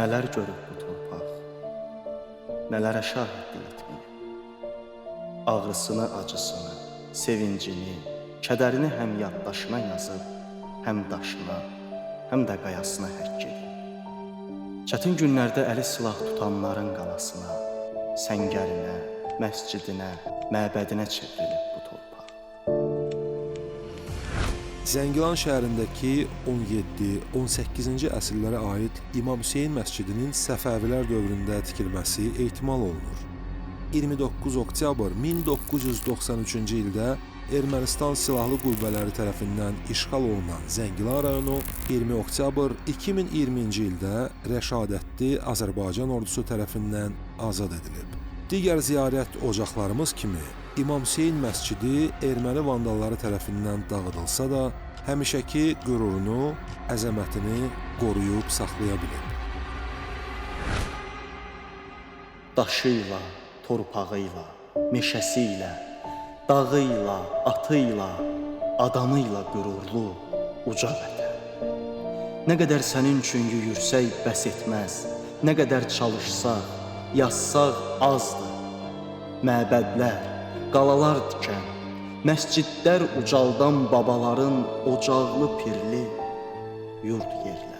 Nələr görüb bu torpaq, nələrə şahidlik etməyib. Ağrısını, acısını, sevincini, kədərini həm yaddaşına yazıb, həm daşına, həm də qayasına həkk edib. Çətin günlərdə əli silah tutanların qalasına, səngərinə, məscidinə, məbədinə çevrilib Zəngilan şəhərindəki 17-18-ci əsrlərə aid İmam Hüseyn məscidinin Səfəvilər dövründə tikilməsi ehtimal olunur. 29 oktyabr 1993-cü ildə Ermənistan silahlı qüvvələri tərəfindən işğal olunan Zəngilan rayonu 20 oktyabr 2020-ci ildə Rəşadətli Azərbaycan ordusu tərəfindən azad edilib. Digər ziyarət ocaqlarımız kimi İmam Hüseyn məscidi erməni vandalları tərəfindən dağıdılsa da, həmişəki qürurunu, əzəmətini qoruyub saxlaya bilib. daşıyla, torpağıyla, meşəsiylə, dağıyla, atıyla, adamıyla qürurlu uca vətən. Nə qədər sənin üçün yüyürsək bəs etməz, nə qədər çalışsaq, yazsaq azdır. Məbədlər, qalalar tikən, məscidlər ucaldan babaların ocaqlı pirli yurd yerlər.